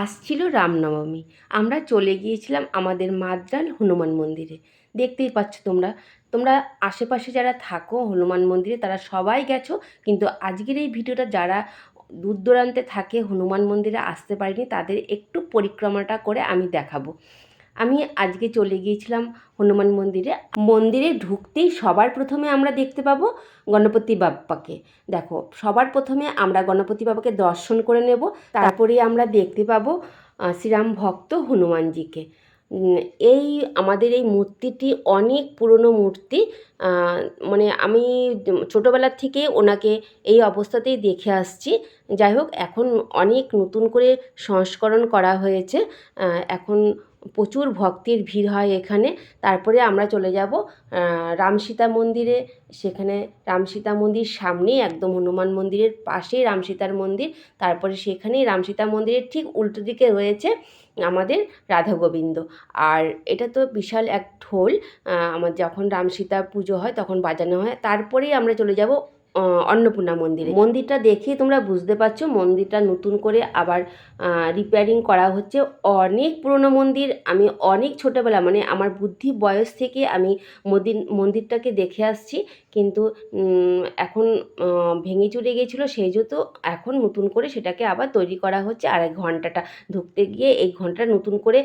আসছিল রামনবমী। আমরা চলে গিয়েছিলাম আমাদের মাদ্রাল হনুমান মন্দিরে। দেখতেই পাচ্ছ তোমরা তোমরা আশেপাশে যারা থাকো হনুমান মন্দিরে, তারা সবাই গেছো, কিন্তু আজকের এই ভিডিওটা যারা দূর দূরান্তে থাকে হনুমান মন্দিরে আসতে পারিনি, তাদের একটু পরিক্রমাটা করে আমি দেখাবো। আমি আজকে চলে গিয়েছিলাম হনুমান মন্দিরে। মন্দিরে ঢুকতেই সবার প্রথমে আমরা দেখতে পাবো গণপতি বাপ্পাকে। দেখো, সবার প্রথমে আমরা গণপতি বাবাকে দর্শন করে নেব। তারপরেই আমরা দেখতে পাবো শ্রীরাম ভক্ত হনুমানজিকে। এই আমাদের এই মূর্তিটি অনেক পুরনো মূর্তি। মানে আমি ছোটোবেলার থেকে ওনাকে এই অবস্থাতেই দেখে আসছি। যাই হোক, এখন অনেক নতুন করে সংস্করণ করা হয়েছে। এখন প্রচুর ভক্তের ভিড় হয় এখানে। তারপরে আমরা চলে যাব রাম সীতা মন্দিরে। সেখানে রাম সীতা মন্দির সামনেই একদম হনুমান মন্দিরের পাশেই রাম সীতার মন্দির। তারপরে সেখানেই রাম সীতা মন্দিরের ঠিক উল্টো দিকে রয়েছে আমাদের রাধা গোবিন্দ। আর এটা তো বিশাল এক ঢোল আমার যখন রাম সীতা পুজো হয় তখন বাজানো হয়। তারপরেই আমরা চলে যাব অন্নপূর্ণা মন্দিরে। মন্দিরটা দেখেই তোমরা বুঝতে পারছ, মন্দিরটা নতুন করে আবার রিপেয়ারিং করা হচ্ছে। অনেক পুরনো মন্দির, আমি অনেক ছোটোবেলা মানে আমার বুদ্ধি বয়স থেকে আমি মন্দির, মন্দিরটাকে দেখে আসছি। কিন্তু এখন ভেঙে চুরে গিয়েছিল, সেই জন্য এখন নতুন করে সেটাকে আবার তৈরি করা হচ্ছে। আর এই ঘন্টাটা ঢুকতে গিয়ে এই ঘণ্টা নতুন করে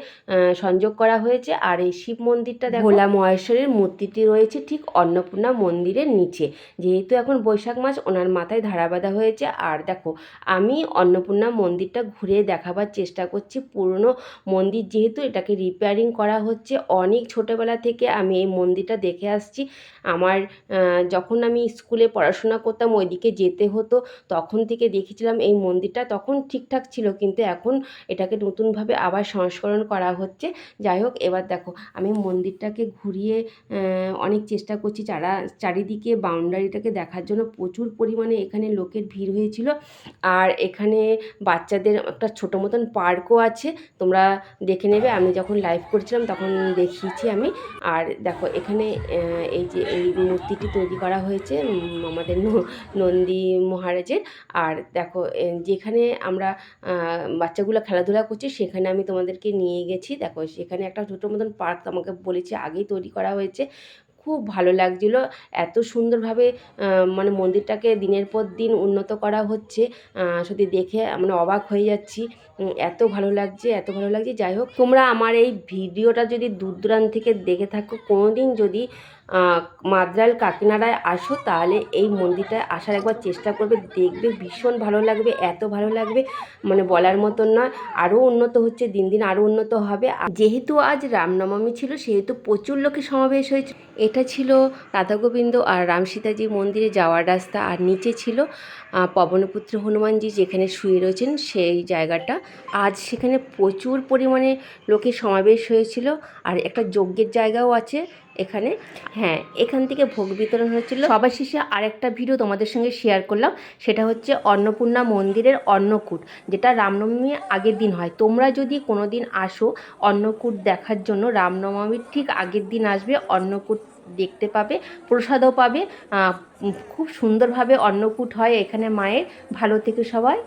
সংযোগ করা হয়েছে। আর এই শিব মন্দিরটা দেখো ভোলা মহেশ্বরের মূর্তিটি রয়েছে ঠিক অন্নপূর্ণা মন্দিরের নিচে। যেহেতু এখন বৈশাখ মাস ওনার মাথায় ধারা বাঁধা হয়েছে। আর দেখো, আমি অন্নপূর্ণা মন্দিরটা ঘুরে দেখাবার চেষ্টা করছি। পুরনো মন্দির যেহেতু এটাকে রিপেয়ারিং করা হচ্ছে, অনেক ছোটোবেলা থেকে আমি এই মন্দিরটা দেখে আসছি। আমার যখন আমি স্কুলে পড়াশোনা করতাম, ওইদিকে যেতে হতো, তখন থেকে দেখেছিলাম এই মন্দিরটা তখন ঠিকঠাক ছিল, কিন্তু এখন এটাকে নতুনভাবে আবার সংস্করণ করা হচ্ছে। যাই হোক, এবার দেখো, আমি মন্দিরটাকে ঘুরিয়ে অনেক চেষ্টা করছি চারা, চারিদিকে বাউন্ডারিটাকে দেখার জন্য। প্রচুর পরিমাণে এখানে লোকের ভিড় হয়েছিল। আর এখানে বাচ্চাদের একটা ছোটো মতন পার্কও আছে। তোমরা দেখে নেবে, আমি যখন লাইভ করছিলাম তখন দেখিয়েছি আমি। আর দেখো, এখানে এই যে, এই মূর্তিটি তৈরি করা হয়েছে আমাদের নন্দী মহারাজের। আর দেখো যেখানে আমরা বাচ্চাগুলো খেলাধুলা করছি, সেখানে আমি তোমাদেরকে নিয়ে গেছি। দেখো, সেখানে একটা ছোটো মতন পার্ক আমাকে বলেছি, আগেই তৈরি করা হয়েছে। খুব ভালো লাগছিল। এত সুন্দরভাবে মানে মন্দিরটাকে দিনের পর দিন উন্নত করা হচ্ছে। সত্যি দেখে মানে অবাক হয়ে যাচ্ছি। এত ভালো লাগছে, এত ভালো লাগছে। যাই হোক, তোমরা আমার এই ভিডিওটা যদি দূর দূরান্ত থেকে দেখে থাকো কোনো দিন যদি মাদ্রাল কাকিনাড়ায় আসো, তাহলে এই মন্দিরটায় আসার একবার চেষ্টা করবে, দেখবে ভীষণ ভালো লাগবে, এত ভালো লাগবে মানে বলার মতন নয় আরও উন্নত হচ্ছে, দিন দিন আরও উন্নত হবে। যেহেতু আজ রামনবমী ছিল, সেহেতু প্রচুর লোকের সমাবেশ হয়েছে। এটা ছিল রাধা গোবিন্দ আর রাম সীতাজি মন্দিরে যাওয়ার রাস্তা, আর নিচে ছিল পবনপুত্র হনুমানজি যেখানে শুয়ে রয়েছেন, সেই জায়গাটা। আজ সেখানে প্রচুর পরিমাণে লোকের সমাবেশ হয়েছিল, আর একটা যজ্ঞের জায়গাও আছে এখানে। হ্যাঁ এখান থেকে ভোগ বিতরণ হচ্ছিল সবার শেষে আরেকটা ভিডিও তোমাদের সঙ্গে শেয়ার করলাম। সেটা হচ্ছে অন্নপূর্ণা মন্দিরের অন্নকূট, যেটা রামনবমী আগের দিন হয়। তোমরা যদি কোনো দিন আসো অন্নকূট দেখার জন্য, রামনবমীর ঠিক আগের দিন আসবে, অন্নকূট দেখতে পাবে, প্রসাদও পাবে। খুব সুন্দরভাবে অন্নকূট হয় এখানে মায়ের। ভালো থেকে সবাই।